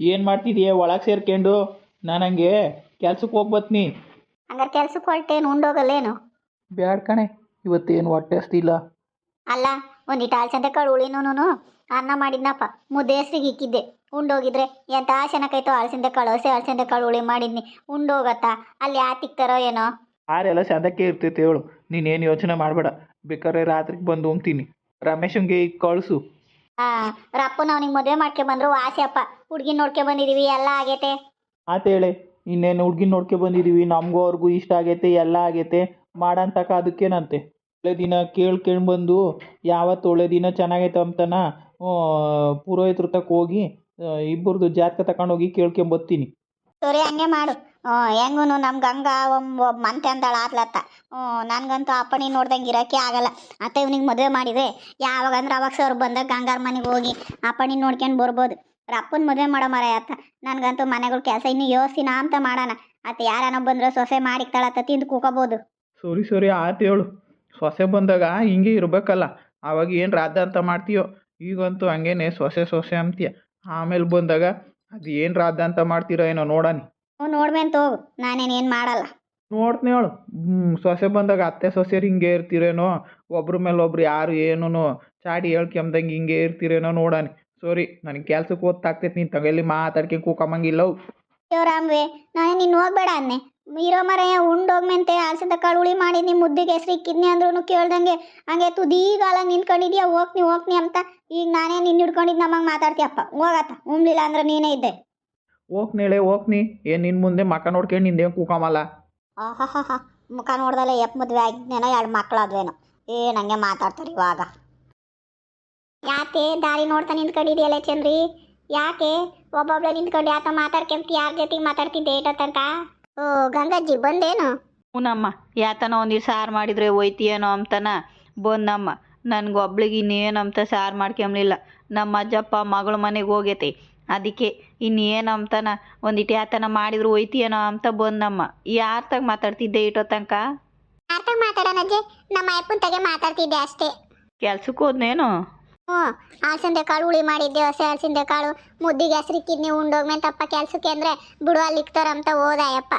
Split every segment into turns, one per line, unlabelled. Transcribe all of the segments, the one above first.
ಏನು ಮಾಡ್ತಿದೀಯ? ಒಳಗೆ ಸೇರ್ಕೊಂಡು. ನಾನು ಹಂಗೆ ಕೆಲ್ಸಕ್ಕೆ ಹೋಗಿ ಬತ್ನಿ.
ಹಂಗಾರೆ ಕೆಲ್ಸಕ್ಕೆ ಹೊರಟೇನು ಉಂಡೋಗಲ್ಲೇನು
ಬ್ಯಾಡ್ ಕಣೆ. ಇವತ್ತೇನು ಹೊಟ್ಟೆ ಇಲ್ಲ
ಅಲ್ಲ ಒಂದಿಟ್ಟು ಅಲಸಂದೆ ಕಾಳು ಉಳಿನೂನು ಅನ್ನ ಮಾಡಿದ್ನಪ್ಪ. ಮುದ್ದೆ ಹೆಸ್ರಿಗೆ ಇಕ್ಕಿದ್ದೆ. ಉಂಡೋಗಿದ್ರೆ ಎಂತ ಚೆನ್ನಾಗೈತೋ ಅಲಸಂದೆ ಕಾಳು ಹಸಿ ಅಲಸಂದೆ ಕಾಳು ಉಳಿ ಮಾಡಿದ್ನಿ. ಉಂಡೋಗತ್ತಾ ಅಲ್ಲಿ ಯಾ ತಿಕ್ತಾರೋ ಏನೋ?
ಆರೆಲ್ಲ ಸದಕ್ಕೆ ಇರ್ತೈತೆ ಹೇಳು. ನೀನೇನು ಯೋಚನೆ ಮಾಡಬೇಡ. ಬೇಕಾದ್ರೆ ರಾತ್ರಿಗೆ ಬಂದು ಉಣ್ತೀನಿ. ರಮೇಶಂಗೆ ಈಗ ಕಳಿಸು.
ಆ ರಪ್ಪನ ಅವನಿಗೆ ಮದುವೆ ಮಾಡ್ಕೆ ಬಂದ್ರು ವಾಸಿ ಅಪ್ಪ. ಹುಡ್ಗಿ ನೋಡ್ಕೆ ಬಂದಿದೀವಿ ಎಲ್ಲ ಆಗೈತೆ.
ಹೇಳಿ ಇನ್ನೇನು ಹುಡ್ಗಿನ ನೋಡ್ಕೆ ಬಂದಿದ್ದೀವಿ ನಮಗೂ ಅವ್ರಿಗೂ ಇಷ್ಟ ಆಗೈತೆ ಎಲ್ಲ ಆಗೈತೆ. ಮಾಡಂತಕ ಅದಕ್ಕೇನಂತೆ ಒಳ್ಳೆ ದಿನ ಕೇಳಿ ಕೇಳಿ ಬಂದು ಯಾವತ್ತು ಒಳ್ಳೆ ದಿನ ಚೆನ್ನಾಗೈತೆ ಅಂತನ ಪುರೋಹಿತ್ರ ತಕ್ಕ ಹೋಗಿ ಇಬ್ಬರದು ಜಾತಕ ತಗೊಂಡೋಗಿ ಕೇಳ್ಕೊಂಬತ್ತೀನಿ.
ಸರಿ ಹಂಗೆ ಮಾಡು. ಹೆಂಗೂ ನಮ್ಗೆ ಹಂಗ ಒಬ್ಬ ಮಂತೆ ಅಂದಾಳ ಆತ್ಲತ್ತ ಹ್ಞೂ, ನನಗಂತೂ ಅಪ್ಪಣಿ ನೋಡ್ದಂಗೆ ಇರೋಕ್ಕೆ ಆಗಲ್ಲ. ಅತ್ತೆ ಇವ್ನಿಗೆ ಮದುವೆ ಮಾಡಿದೆ. ಯಾವಾಗ ಅಂದ್ರೆ ಅವಾಗ ಸರ್ ಬಂದಾಗ ಗಂಗಾರ ಮನೆಗೆ ಹೋಗಿ ಅಪ್ಪಣಿ ನೋಡ್ಕೊಂಡು ಬರ್ಬೋದು. ಅಪ್ಪನ ಮದುವೆ ಮಾಡೋ ಮರ ಆತ ನನಗಂತೂ ಮನೆಗಳ ಕೆಲಸ ಇನ್ನು ಯೋಚಿನ ಅಂತ ಮಾಡೋಣ. ಅತ್ತೆ ಯಾರನ್ನ ಬಂದ್ರೆ ಸೊಸೆ ಮಾಡಿಕ್ತಾಳತ್ತ ತಿಂದು ಕೂಕೋಬೋದು.
ಸರಿ ಸರಿ, ಆತು ಹೇಳು. ಸೊಸೆ ಬಂದಾಗ ಹಿಂಗೆ ಇರಬೇಕಲ್ಲ. ಆವಾಗ ಏನು ರಾಧ ಅಂತ ಮಾಡ್ತೀಯೋ? ಈಗಂತೂ ಹಂಗೇನೆ ಸೊಸೆ ಸೊಸೆ ಅಂತೀಯ. ಆಮೇಲೆ ಬಂದಾಗ ಅದು ಏನು ರಾಧ ಅಂತ ಮಾಡ್ತೀರೋ ಏನೋ ನೋಡಾನಿ.
ಹ್ಞೂ ನೋಡ್ಬೇಂತ ಹೋಗು. ನಾನೇನು ಏನು ಮಾಡಲ್ಲ.
ನೋಡ್ತೀನಿ ಹೇಳು. ಸೊಸೆ ಬಂದಾಗ ಅತ್ತೆ ಸೊಸೆರು ಹಿಂಗೆ ಇರ್ತೀರೇನೋ ಒಬ್ರ ಮೇಲೆ ಒಬ್ರು ಯಾರು ಏನೂ ಚಾಡಿ ಹೇಳ್ಕೆಂಬ್ದಂಗೆ ಹಿಂಗೆ ಇರ್ತೀರೇನೋ ನೋಡಾನಿ. ಸೋರಿ ನನಗೆ ಕೆಲ್ಸಕ್ಕೆ ಓದ್ತಾಗ್ತೈತಿ ನೀನು ತಗಲಿ ಮಾತಾಡ್ಕೆ ಕೂಕಂಬಂಗಿಲ್ಲ
ಶಿವರಾಮ್ವೆ ನಾನು ನೀನು ಹೋಗ್ಬೇಡ ಅನ್ನೆ ಇರೋ ಮರ ಉಂಡೋಗ್ಮೆಂತೆ ಅಲಸಂದ ಕಾಳು ಉಳಿ ಮಾಡಿದ್ನಿ ಮುದ್ದಿಗೆ ಹೆಸರು ಇಕ್ಕಿದ್ನಿ ಅಂದ್ರೂ ಕೇಳ್ದಂಗೆ ಹಂಗೆ ತುದೀಗಾಲ ನಿಂತ್ಕೊಂಡಿದ್ಯಾ ಹೋಗ್ನಿ ಹೋಗ್ನಿ ಅಂತ. ಈಗ ನಾನೇ ನಿನ್ನ ಹಿಡ್ಕೊಂಡಿದ್ದು ನಮಗೆ ಮಾತಾಡ್ತೀಯಪ್ಪ. ಹೋಗತ್ತ ಉಮ್ಲಿಲ್ಲ ಅಂದ್ರೆ ನೀನೇ ಇದ್ದೆ.
ಹೋಗ್ನೇಳೆ ಹೋಗ್ನಿ ಏನು ನಿನ್ನ ಮುಂದೆ ಮಕ್ಕ ನೋಡ್ಕೊಂಡು ನಿಂದೇನು ಕೂಕಮಲ್ಲ?
ಆಹಾಹಾ ಮುಖ ನೋಡ್ದಲ್ಲ ಎಪ್ ಮದುವೆ ಆಗಿದ್ನೇನೋ ಎರಡು ಮಕ್ಕಳಾದ್ವೇನೋ ಏ ಹಂಗೆ ಮಾತಾಡ್ತಾರೆ ಇವಾಗ. ಯಾಕೆ ದಾರಿ ನೋಡ್ತಾ ನಿಂತ್ಕೊಂಡಿದ್ಯಲ್ಲ ಚಂದ್ರಿ? ಯಾಕೆ? ಒಬ್ಬೊಬ್ಳೆ ನಿಂತ್ಕೊಂಡು ಯಾತ ಮಾತಾಡ್ಕೊಂತ ಯಾರ ಜೊತೆಗೆ ಮಾತಾಡ್ತಿದ್ದೆ ಏಟೋ ತನಕ? ಓ ಗಂಗಜ್ಜಿ ಬಂದೇನು?
ಹ್ಞೂನಮ್ಮ ಯಾತನ ಒಂದಿಷ್ಟು ಸಾರು ಮಾಡಿದರೆ ಒಯ್ತೀಯೇನೋ ಅಂತನ ಬಂದಮ್ಮ. ನನಗೆ ಒಬ್ಳಿಗೆ ಇನ್ನೇನು ಅಂತ ಸಾರು ಮಾಡ್ಕೊಂಬ್ಲಿಲ್ಲ. ನಮ್ಮ ಅಜ್ಜಪ್ಪ ಮಗಳ ಮನೆಗೆ ಹೋಗೈತಿ. ಅದಕ್ಕೆ ಇನ್ನೇನು ಅಂತನ ಒಂದಿಟ್ಟು ಯಾತನ ಮಾಡಿದ್ರು ಒಯ್ತೀಯೇನೋ ಅಂತ ಬಂದಮ್ಮ. ಯಾರ ತಗ ಮಾತಾಡ್ತಿದ್ದೆ ಇಟ್ಟೋ ತನಕ?
ಯಾರ್ತಾಗ ಮಾತಾಡೋಣ ಅಜ್ಜಿ? ನಮ್ಮ ಅಪ್ಪನ ತಗೆ ಮಾತಾಡ್ತಿದ್ದೆ ಅಷ್ಟೇ.
ಕೆಲ್ಸಕ್ಕೆ ಹೋದ್ನೇನು?
ಹ್ಞೂ ಕಾಳು ಹುಳಿ ಮಾಡಿದ್ದೆ ಹೊಸ ಅಲಸಂದೆ ಕಾಳು. ಮುದ್ದಿಗೆ ಹೆಸ್ರಿಕ್ಕಿದ್ನಿ ಉಂಡೋಗ್ಮೇಲೆ ತಪ್ಪ ಕೆಲಸಕ್ಕೆ ಅಂದರೆ ಬಿಡು ಅಲ್ಲಿ ಇಕ್ತಾರಂತ ಹೋದಾಯಪ್ಪ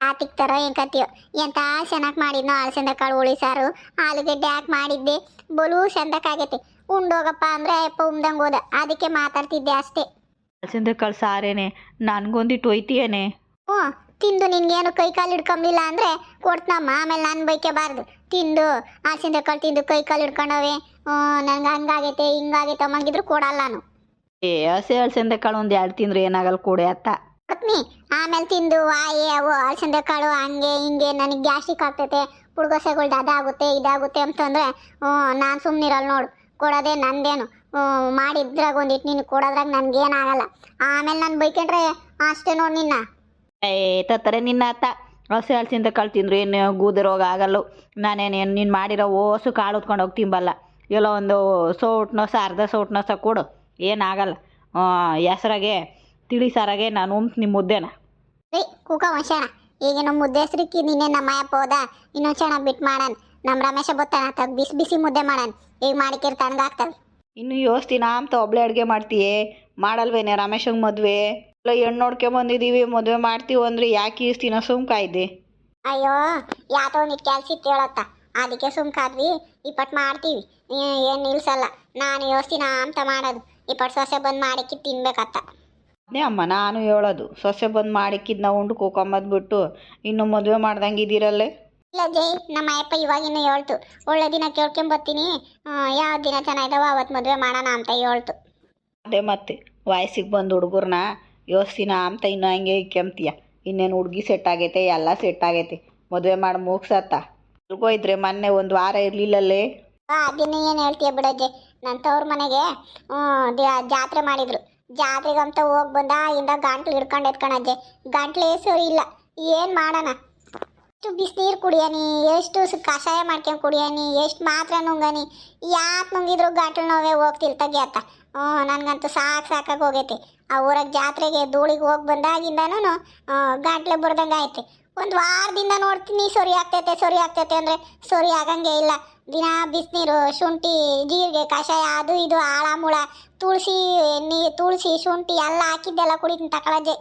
ಆ ತಿಕ್ತಾರೋ ಏನು ಕತ್ತಿಯೋ. ಎಂತ ಚೆನ್ನಾಗಿ ಮಾಡಿದ್ನೋ ಅಲಸಂದೆ ಕಾಳು ಹುಳಿ ಸಾರು. ಆಲೂಗಡ್ಡೆ ಹಾಕಿ ಮಾಡಿದ್ದೆ. ಬಲೂ ಚಂದಕ್ಕಾಗೈತೆ ಉಂಡೋಗಪ್ಪ ಅಂದರೆ ಅಪ್ಪ ಉಮ್ದಂಗೆ ಹೋದ. ಅದಕ್ಕೆ ಮಾತಾಡ್ತಿದ್ದೆ ಅಷ್ಟೇ.
ಅಲಸಂದೆ ಕಾಳು ಸಾರೇನೆ ನನಗೊಂದಿಟ್ಟು ಒಯ್ತೀಯೇನೆ.
ಓ ತಿಂದು ನಿನ್ಗೇನು ಕೈ ಕಾಲು ಹಿಡ್ಕೊಂಬಿಲ್ಲ ಅಂದ್ರೆ ಕೊಡ್ತಾಮ ಆಮೇಲೆ ನಾನು ಬೈಕೋಬಾರ್ದು ತಿಂದು ಕಾಳು ತಿಂದು ಕೈ ಕಾಲು ಹಿಡ್ಕೊಂಡವೆ ನನಗೆ ಹಂಗಾಗೈತೆ ಹಿಂಗಾಗೈತೆ ಅಮ್ಮಂಗಿದ್ರು ಕೊಡಲ್ಲ ನಾನು.
ಏ ಹಸಿ ಅಲಸಂದೆ ಕಾಳು ಒಂದು ಎರಡು ತಿಂದ್ರೆ ಏನಾಗಲ್ಲ ಕೊಡೆ ಅತ್ತ.
ಕೊಡ್ತೀನಿ ಆಮೇಲೆ ತಿಂದು ವಾಯಿ ಅವು ಅಲಸಂದೆ ಕಾಳು ಹಂಗೆ ಹಿಂಗೆ ನನಗೆ ಗ್ಯಾಸ್ಟ್ರಿಕ್ ಆಗ್ತೈತೆ ಪುಡ್ಗೊಸೆಗಳ್ದು ಅದಾಗುತ್ತೆ ಇದಾಗುತ್ತೆ ಅಂತಂದ್ರೆ ಹ್ಞೂ ನಾನು ಸುಮ್ಮನಿರಲ್ಲ ನೋಡು ಕೊಡೋದೇ ನಂದೇನು. ಮಾಡಿದ್ರಾಗ ಒಂದಿಟ್ಟು ನೀನು ಕೊಡೋದ್ರಾಗ ಆಗಲ್ಲ ಆಮೇಲೆ ನಾನು ಬೈಕೊಂಡ್ರೆ ಅಷ್ಟೇ ನೋಡಿ ನಿನ್ನ.
ಏ ತತ್ತರೆ ನಿನ್ನ ಅತ್ತ. ಹಸಿ ಹಲ್ಸಿಂದ ಕಾಳು ತಿಂದ್ರೆ ಏನು ಗೂದ ರೋಗ ಆಗಲ್ಲ. ನಾನೇನು ನೀನು ಮಾಡಿರೋ ಓಸು ಕಾಳು ಹೊತ್ಕೊಂಡು ಹೋಗಿ ತಿಂಬಲ್ಲ. ಎಲ್ಲೋ ಒಂದು ಸೌಟ್ನೋ ಅರ್ಧ ಸೌಟ್ನೋ ಸಹ ಕೊಡು. ಏನಾಗಲ್ಲ. ಹೆಸ್ರಾಗೆ ತಿಳಿ ಸಾರಾಗೆ ನಾನು ಉಂಟು ನಿಮ್ಮ ಮುದ್ದೆನ.
ರೀ ಕೂಕ ಈಗ ನಮ್ಮ ಮುದ್ದೆ ಹೆಸ್ರಿಕ್ಕಿ ನಿನ್ನೆ ನಮ್ಮ ಅಯ್ಯಪ್ಪ ಹೋದ. ಇನ್ನೊಂದು ಕ್ಷಣ ಬಿಟ್ಟು ಮಾಡಣ ನಮ್ಮ ರಮೇಶ ಬತ್ತಾನ ಬಿಸಿ ಬಿಸಿ ಮುದ್ದೆ ಮಾಡಣ ಈಗ ಮಾಡಿಕಿರ್ ತಣ್ಣಗಾಗ್ತವೆ
ಇನ್ನು ಯೋಸ್ತಿನ ಅಂತ ಒಬ್ಬಳೆ ಅಡುಗೆ ಮಾಡ್ತೀಯೇ? ಮಾಡಲ್ವೇನೆ ರಮೇಶಂಗೆ ಮದುವೆ? ಇಲ್ಲ ಹೆಣ್ಣು ನೋಡ್ಕೊಂಬಂದಿದ್ದೀವಿ ಮದುವೆ ಮಾಡ್ತೀವಿ ಅಂದ್ರೆ ಯಾಕೆ ಈಸ್ತಿನ ಸುಮ್ಕಾಯ್ದೆ
ಅಯ್ಯೋ ಯಾತೋ ಒಂದಿಟ್ಟು ಕೆಲ್ಸ ಇತ್ತು ಹೇಳತ್ತ. ಅದಕ್ಕೆ ಸುಮ್ಕಾದ್ವಿ ಇಪ್ಪಟ್ ಮಾಡ್ತೀವಿ. ಏನು ನಿಲ್ಸಲ್ಲ ನಾನು ಯೋಸ್ತಿನ ಅಂತ ಮಾಡೋದು. ಇಪ್ಪಟ್ ಸೊಸೆ ಬಂದು ಮಾಡಿಕ್ಕಿ ತಿನ್ಬೇಕತ್ತ.
ಅದೇ ಅಮ್ಮ ನಾನು ಹೇಳೋದು. ಸೊಸೆ ಬಂದು ಮಾಡಿಕ್ಕಿದ್ನ ಉಂಡು ಕೂಕೊಂಬದ್ಬಿಟ್ಟು ಇನ್ನು ಮದುವೆ ಮಾಡ್ದಂಗೆ ಇದ್ದೀರಲ್ಲೇ
ಇಲ್ಲ ಜೈ ನಮ್ಮ ಅಯ್ಯಪ್ಪ ಇವಾಗಿನ ಹೇಳ್ತು ಒಳ್ಳೆ ದಿನ ಕೇಳ್ಕೊಂಬರ್ತೀನಿ ಯಾವ ದಿನ ಚೆನ್ನಾಗಿದಾವ ಅವತ್ತು ಮದುವೆ ಮಾಡೋಣ ಅಂತ ಹೇಳ್ತು
ಅದೇ ಮತ್ತೆ ವಯಸ್ಸಿಗೆ ಬಂದ ಹುಡುಗರ್ನ ಯೋಸ್ತಿನ ಅಂತ ಇನ್ನೂ ಹಂಗೆ ಇಕ್ಕೆಂತೀಯ ಇನ್ನೇನು ಹುಡುಗಿ ಸೆಟ್ ಆಗೈತೆ ಎಲ್ಲ ಸೆಟ್ ಆಗೈತೆ. ಮದುವೆ ಮಾಡಿ ಮುಗ್ಸತ್ತ. ಇದ್ರೆ ಮೊನ್ನೆ ಒಂದು ವಾರ ಇರಲಿಲ್ಲಲ್ಲೇ?
ಆ ದಿನ ಏನು ಹೇಳ್ತೀಯ ಬಿಡಜ್ಜೆ. ನನ್ನ ತವ್ರ ಮನೆಗೆ ಜಾತ್ರೆ ಮಾಡಿದ್ರು. ಜಾತ್ರೆಗಂತ ಹೋಗಿ ಬಂದ ಇಂದ ಗಂಟ್ಲು ಹಿಡ್ಕೊಂಡು ಎತ್ಕೊಂಡಜ್ಜೆ ಗಂಟ್ಲು ಸರಿ ಇಲ್ಲ. ಏನು ಮಾಡೋಣ? ಎಷ್ಟು ಬಿಸಿನೀರು ಕುಡಿಯನಿ, ಎಷ್ಟು ಕಷಾಯ ಮಾಡ್ಕೊಂಡು ಕುಡಿಯನಿ, ಎಷ್ಟು ಮಾತ್ರ ನುಂಗನಿ, ಯಾಕೆ ನುಂಗಿದ್ರು ಗಂಟ್ಲು ನೋವೇ ಹೋಗ್ತಿಲ್ ತೆಗಿಯತ್ತ ಹ್ಞೂ, ನನಗಂತೂ ಸಾಕು ಸಾಕಾಗಿ ಹೋಗೈತಿ. ಆ ಊರಾಗ ಜಾತ್ರೆಗೆ ಧೂಳಿಗೆ ಹೋಗಿ ಬಂದಾಗಿಂದನೂ ಗಾಟ್ಲೆ ಬರ್ದಂಗೆ ಐತೆ ಒಂದು ವಾರದಿಂದ ನೋಡ್ತೀನಿ ಸೊರಿ ಆಗ್ತೈತೆ ಸೊರಿ ಆಗ್ತೈತೆ ಅಂದರೆ ಸೊರಿ ಆಗಂಗೆ ಇಲ್ಲ. ದಿನ ಬಿಸಿನೀರು ಶುಂಠಿ, ಜೀರಿಗೆ, ಕಷಾಯ, ಅದು ಇದು ಆಳಮುಳ ತುಳಸಿ ನೀ, ತುಳಸಿ, ಶುಂಠಿ ಎಲ್ಲ ಹಾಕಿದ್ದೆಲ್ಲ ಕುಡಿತೀನಿ ತಕೊಳಜ್ಜೆ.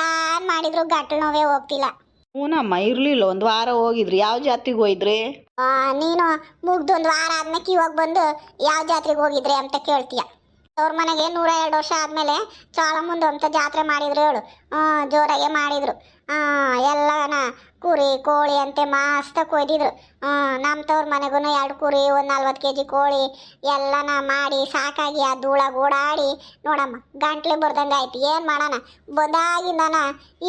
ಯಾರು ಮಾಡಿದ್ರು ಗಂಟಲು ನೋವೇ ಹೋಗ್ತಿಲ್ಲ.
ಹ್ಞೂನಮ್ಮ ಇರ್ಲಿಲ್ಲ ಒಂದು ವಾರ ಹೋಗಿದ್ರಿ. ಯಾವ ಜಾತ್ರೆಗೆ ಹೋಯ್ದ್ರಿ
ಆ, ನೀನು ಒಂದ್ ವಾರ ಆದ್ಮೇಲೆ ಇವಾಗ ಬಂದು ಯಾವ ಜಾತ್ರೆಗೆ ಹೋಗಿದ್ರಿ ಅಂತ ಕೇಳ್ತೀಯ. ಅವ್ರ ಮನೆಗೆ ನೂರ ಎರಡು ವರ್ಷ ಆದಮೇಲೆ ಚಾಳಮುಂದು ಅಂತ ಜಾತ್ರೆ ಮಾಡಿದ್ರು ಹೇಳು. ಹಾಂ ಜೋರಾಗೆ ಮಾಡಿದರು. ಎಲ್ಲನ ಕುರಿ ಕೋಳಿ ಅಂತೆ ಮಸ್ತ ಕೊಯ್ದಿದ್ರು. ನಮ್ಮ ತವ್ರ ಮನೆಗೂ ಎರಡು ಕುರಿ ಒಂದು ನಲ್ವತ್ತು ಕೆ ಜಿ ಕೋಳಿ ಎಲ್ಲನ ಮಾಡಿ ಸಾಕಾಗಿ ಆ ಧೂಳಾಗ ಓಡಾಡಿ ನೋಡಮ್ಮ ಗಂಟ್ಲೆ ಬರ್ದಂಗೆ ಆಯ್ತು. ಏನು ಮಾಡೋಣ? ಬಂದಾಗಿಂದನ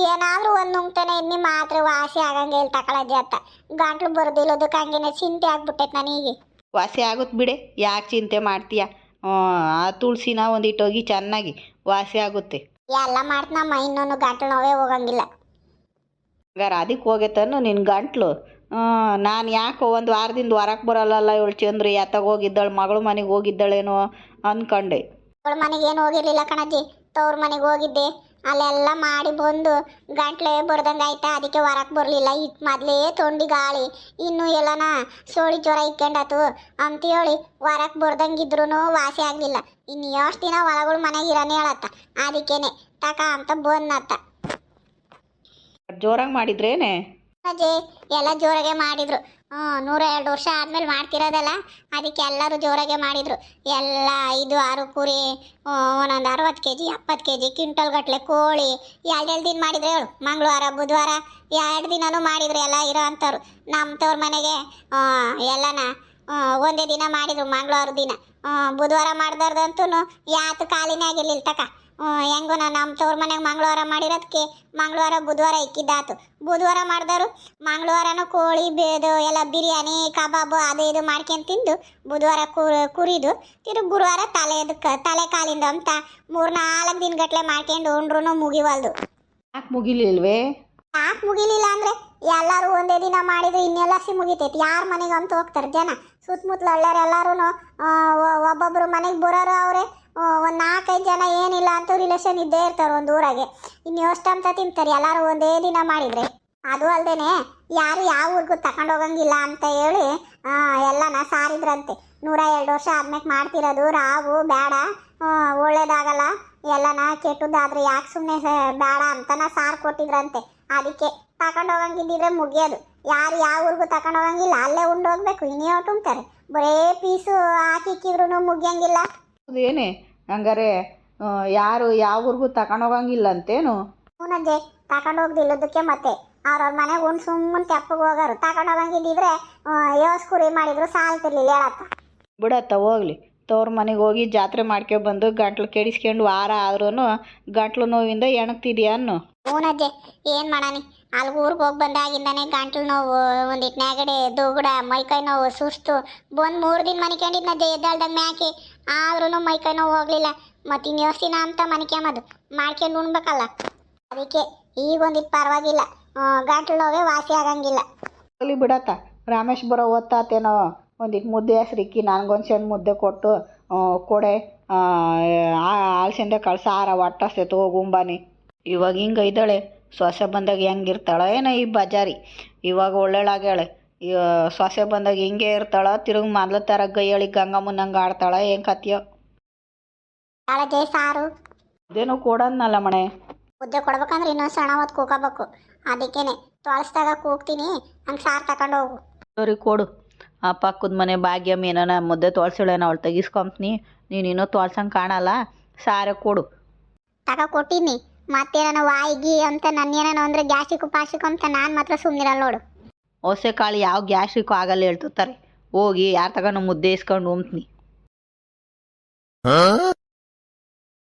ಏನಾದರೂ ಒಂದು ನುಂಗ್ತಾನೆ ಇನ್ನಿ ಮಾತ್ರ ವಾಸಿ ಆಗಂಗೆ ಇಲ್ಲಿ ತಗೊಳಜ್ಜೆ ಅಂತ ಗಂಟ್ಲು ಬರ್ದಿಲ್ಲದಕ್ಕೆ ಹಂಗೇನೆ ಚಿಂತೆ ಆಗ್ಬಿಟ್ಟೈತೆ ನನಗೆ.
ವಾಸಿ ಆಗುತ್ತೆ ಬಿಡೆ ಯಾಕೆ ಚಿಂತೆ ಮಾಡ್ತೀಯ? ಆ ತುಳಸಿನ ಒಂದಿಟ್ಟು ಹೋಗಿ ಚೆನ್ನಾಗಿ ವಾಸಿ ಆಗುತ್ತೆ.
ಎಲ್ಲ ಮಾಡ್ತಾನಮ್ಮ ಇನ್ನೊಂದು ಗಂಟ್ಲು ನೋವೇ ಹೋಗಂಗಿಲ್ಲ.
ಹಂಗಾರೆ ಅದಕ್ಕೆ ಹೋಗೈತನ್ನು ನಿನ್ನ ಗಂಟ್ಲು. ನಾನು ಯಾಕೋ ಒಂದು ವಾರದಿಂದ ವಾರಕ್ಕೆ ಬರಲ್ಲಲ್ಲ ಇವಳು ಚಂದ್ರಿ ಯಾತಾಗ ಹೋಗಿದ್ದಾಳೆ, ಮಗಳ ಮನೆಗೆ ಹೋಗಿದ್ದಾಳೇನೋ ಅನ್ಕೊಂಡೆ.
ಅವಳ ಮನೆಗೆ ಏನು ಹೋಗಿರ್ಲಿಲ್ಲ ಕಣಜ್ಜಿ, ತವ್ರ ಮನೆಗೆ ಹೋಗಿದ್ದೆ. ಅಲ್ಲೆಲ್ಲ ಮಾಡಿ ಬಂದು ಗಂಟ್ಲೆ ಬರ್ದಂಗೆ ಆಯ್ತಾ, ಅದಕ್ಕೆ ಹೊರಕ್ಕೆ ಬರಲಿಲ್ಲ. ಇಟ್ಟು ಮೊದಲೇ ತೊಂಡಿ ಗಾಳಿ. ಇನ್ನು ಎಲ್ಲನ ಸೋಳಿ ಜ್ವರ ಇಕ್ಕೊಂಡಾತು. ಅಂತೇಳಿ ಹೊರಕ್ಕೆ ಬರ್ದಂಗಿದ್ರು ವಾಸಿ ಆಗಲಿಲ್ಲ. ಇನ್ನು ಎಷ್ಟು ದಿನ ಒಳಗಳು ಮನೆಗೆ ಇರೋನೇ ಹೇಳತ್ತ ಅದಕ್ಕೇನೆ ತಕ ಅಂತ ಬಂದತ್ತ
ಜೋರಾಗಿ ಮಾಡಿದ್ರೇನೆ?
ಅಜ್ಜಿ ಎಲ್ಲ ಜೋರಾಗೆ ಮಾಡಿದ್ರು. ಹ್ಞೂ ನೂರ ಎರಡು ವರ್ಷ ಆದ್ಮೇಲೆ ಮಾಡ್ತಿರೋದಲ್ಲ, ಅದಕ್ಕೆ ಎಲ್ಲರೂ ಜೋರಾಗೆ ಮಾಡಿದ್ರು. ಎಲ್ಲ ಐದು, ಆರು ಕುರಿ ಒಂದೊಂದು ಅರವತ್ತು ಕೆ ಜಿ ಎಪ್ಪತ್ತು ಕೆ ಜಿ ಕ್ವಿಂಟಲ್ ಗಟ್ಟಲೆ ಕೋಳಿ ಎರಡೆರಡು ದಿನ ಮಾಡಿದ್ರೆ ಹೇಳು. ಮಂಗಳವಾರ, ಬುಧವಾರ ಎರಡು ದಿನನೂ ಮಾಡಿದ್ರು ಎಲ್ಲ ಇರೋ ಅಂಥವ್ರು. ನಮ್ಮ ತವ್ರ ಮನೆಗೆ ಎಲ್ಲನ ಒಂದೇ ದಿನ ಮಾಡಿದ್ರು, ಮಂಗಳವಾರ ದಿನ. ಬುಧವಾರ ಮಾಡ್ದಾರ್ದಂತೂ ಯಾತು ಖಾಲಿನೇ ಆಗಿರ್ಲಿಲ್ಲ ತಕ. ಹೆಂಗೋ ನಾವು ನಮ್ಮ ತವ್ರ ಮನೆಗೆ ಮಂಗಳವಾರ ಮಾಡಿರೋದಕ್ಕೆ ಮಂಗಳವಾರ ಬುಧವಾರ ಇಕ್ಕಿದ್ದಾತು ಬುಧವಾರ ಮಾಡಿದವರು ಮಂಗಳವಾರನೂ ಕೋಳಿ ಬೇದು ಎಲ್ಲ ಬಿರಿಯಾನಿ ಕಬಾಬು ಅದು ಇದು ಮಾಡ್ಕೊಂಡು ತಿಂದು ಬುಧವಾರ ಕುರಿದು ತಿರು ಗುರುವಾರ ತಲೆ ಅದಕ್ಕೆ ತಲೆ ಕಾಲಿಂದ ಅಂತ ಮೂರು ನಾಲ್ಕು ದಿನ ಗಟ್ಲೆ ಮಾಡ್ಕೊಂಡು ಉಂಡ್ರೂ ಮುಗಿವಲ್ದು.
ಯಾಕೆ ಮುಗಿಲಿಲ್ವೇ?
ಯಾಕೆ ಮುಗಿಲಿಲ್ಲ ಅಂದ್ರೆ ಎಲ್ಲರೂ ಒಂದೇ ದಿನ ಮಾಡಿದ್ರು ಇನ್ನೆಲ್ಲ ಸಿ ಮುಗಿತೈತಿ. ಯಾರ ಮನೆಗೆ ಅಂತ ಹೋಗ್ತಾರೆ ಜನ? ಸುತ್ತಮುತ್ತಲ ಎಲ್ಲರೂ ಒಬ್ಬೊಬ್ಬರು ಮನೆಗೆ ಬರೋರು ಅವರೇ ಒಂದು ನಾಲ್ಕೈದು ಜನ ಅಂತ ರಿಲೇಷನ್ ಇದ್ದೇ ಇರ್ತಾರೆ ಒಂದು ಊರಾಗೆ. ಇನ್ನು ಎಷ್ಟು ಅಂತ ತಿಂತಾರೆ, ಎಲ್ಲರೂ ಒಂದೇ ದಿನ ಮಾಡಿದ್ರೆ. ಅದು ಅಲ್ಲದೇನೆ ಯಾರು ಯಾವ ಊರಿಗೂ ಹೋಗಂಗಿಲ್ಲ ಅಂತ ಹೇಳಿ ಎಲ್ಲನ ಸಾರಿದ್ರಂತೆ. ನೂರ ಎರಡು ವರ್ಷ ಆದ್ಮೇಲೆ ಮಾಡ್ತಿರೋದು, ರಾವು ಬೇಡ ಒಳ್ಳೇದಾಗಲ್ಲ, ಎಲ್ಲನ ಕೆಟ್ಟದಾದ್ರೆ ಯಾಕೆ ಸುಮ್ಮನೆ ಬೇಡ ಅಂತನ ಸಾರು ಕೊಟ್ಟಿದ್ರಂತೆ ಅದಕ್ಕೆ ತಗೊಂಡು ಹೋಗಂಗಿದ್ದಿದ್ರೆ ಮುಗಿಯೋದು. ಯಾರು ಯಾವ ಊರಿಗೂ ತಗೊಂಡು ಹೋಗಂಗಿಲ್ಲ, ಅಲ್ಲೇ ಉಂಡು ಹೋಗ್ಬೇಕು, ಇನ್ನೇ ತುಂಬ್ತಾರೆ ಬರೇ ಪೀಸು ಹಾಕಿಕ್ಕಿದ್ರು ಮುಗಿಯಂಗಿಲ್ಲ.
ಅದೇನೇ, ಹಂಗಾರೆ ಯಾರು ಯಾವ ಊರಿಗೂ ತಗೊಂಡೋಗಂಗಿಲ್ಲ ಅಂತೇನು
ಹೂನಜ್ಜೆ ತಗೊಂಡು ಹೋಗ್ದಿಲ್ಲದಕ್ಕೆ ಮತ್ತೆ. ಅವ್ರವ್ರ ಮನೆಗೆ ಒಂದು ಸುಮ್ಮನೆ ತೆಪ್ಪಗೆ ಹೋಗೋರು. ತಗೊಂಡು ಹೋಗಂಗಿದ್ದಿದ್ರೆ ಯೋಸ್ಕುರಿ ಮಾಡಿದ್ರು ಸಾಲ್ತಿರ್ಲಿಲ್ಲ ಹೇಳತ್ತ.
ಬಿಡತ್ತ ಹೋಗ್ಲಿ. ತವ್ರ ಮನೆಗೆ ಹೋಗಿ ಜಾತ್ರೆ ಮಾಡ್ಕೊಬಂದು ಗಂಟ್ಲು ಕೆಡಿಸ್ಕೊಂಡು ವಾರ ಆದ್ರೂ ಗಂಟ್ಲು ನೋವಿಂದ ಎಣಗ್ತಿದ್ಯಾ ಅನ್ನು?
ಹೂನಜ್ಜೆ ಏನು ಮಾಡಾನಿ ಅಲ್ಲಿ ಊರಿಗೆ ಹೋಗಿ ಬಂದಾಗಿಂದಾನೆ ಗಂಟ್ಲು ನೋವು ಒಂದಿಟ್ಟು ನೆಗಡಿ ದುಗುಡ ಮೈಕೈ ನೋವು ಸುಸ್ತು. ಬಂದು ಮೂರು ದಿನ ಮನಿಕೊಂಡಿದ್ನಜ್ಜೆ ಎದ್ದಾಳ್ದಾಗ ಮ್ಯಾಕೆ. ಆದ್ರೂ ಮೈಕೈ ನೋವು ಹೋಗ್ಲಿಲ್ಲ. ಮತ್ತು ದಿನ ಅಂತ ಮನಿಕ್ಯಂಬದು ಮಾಡ್ಕೊಂಡು ಉಣ್ಬೇಕಲ್ಲ ಅದಕ್ಕೆ ಈಗ ಒಂದಿಟ್ಟು ಪರವಾಗಿಲ್ಲ. ಗಂಟ್ಲು ನೋವೇ ವಾಸಿ ಆಗಂಗಿಲ್ಲ.
ಹೋಗ್ಲಿ ಬಿಡತ್ತ. ರಾಮೇಶ್ ಬರೋ ಓದ್ತಾತೇನೋ ಒಂದಿಟ್ಟು ಮುದ್ದೆ ಹೆಸ್ರಿಕ್ಕಿ ನನಗೊಂದು ಸಣ್ಣ ಮುದ್ದೆ ಕೊಟ್ಟು ಕೊಡೆ ಆಲ್ಸಿಂದೆ ಕಳ್ಸಾರ ಸೇತು ಹೋಗುಂಬಾನಿ ಇವಾಗ ಹಿಂಗೆ ಇದ್ದಾಳೆ ಸೊಸೆ ಬಂದಾಗ ಹೆಂಗಿರ್ತಾಳ ಏನೋ ಈ ಬಜಾರಿ. ಇವಾಗ ಒಳ್ಳೆಳಾಗ್ಯಾಳೆ. ಸೊಸೆ ಬಂದಾಗ ಹಿಂಗೆ ಇರ್ತಾಳ, ತಿರುಗಿ ಮೊದ್ಲ ಥರ ಗೈಯಳಿ ಗಂಗಮ್ಮನಂಗೆ ಆಡ್ತಾಳೆ, ಏನು ಕತ್ಯೋ
ಕಾಳಜೆ ಸಾರು.
ಇದೇನೋ ಕೊಡೋದ್ನಲ್ಲ ಮಣೆ.
ಮುದ್ದೆ ಕೊಡ್ಬೇಕಂದ್ರೆ ಇನ್ನೊಂದು ಸಣ್ಣ ಹೊತ್ತು ಕೂಕಬೇಕು. ಅದಕ್ಕೇನೆ. ತೊಳಸ್ದಾಗ ಕೂಗ್ತೀನಿ. ಹಂಗೆ ಸಾರು ತಗೊಂಡು ಹೋಗು.
ಸರಿ ಕೊಡು. ಆ ಪಕ್ಕದ ಮನೆ ಭಾಗ್ಯಮ್ಮ ಏನೋ ಮುದ್ದೆ ತೊಳ್ಸಿಳೇನ ಅವಳು ತೆಗಿಸ್ಕೊಂತೀನಿ ನೀನು ಇನ್ನೂ ತೊಳ್ಸಂಗೆ ಕಾಣಲ್ಲ. ಸಾರೆ ಕೊಡು.
ತಗ ಕೊಟ್ಟಿನಿ. ಮತ್ತೇನೋ ವಾಯಿಗಿ ಅಂತ ನನ್ನೇನೋ ಅಂದ್ರೆ ಗ್ಯಾಸಿಗೂ ಪಾಸಿಗೂ ಅಂತ ನಾನು ಮಾತ್ರ ಸುಮ್ಮನಿರಲ್ಲ ನೋಡು.
ಹೊಸೆ ಕಾಳು ಯಾವ ಗ್ಯಾಸ್ಟ್ರಿಕ್ ಆಗಲ್ಲ ಹೇಳ್ತಿರ್ತಾರೆ. ಹೋಗಿ ಯಾರ್ ತಗೊಂಡು ಮುದ್ದೆ ಇಸ್ಕೊಂಡು ಉಮ್ತೀನಿ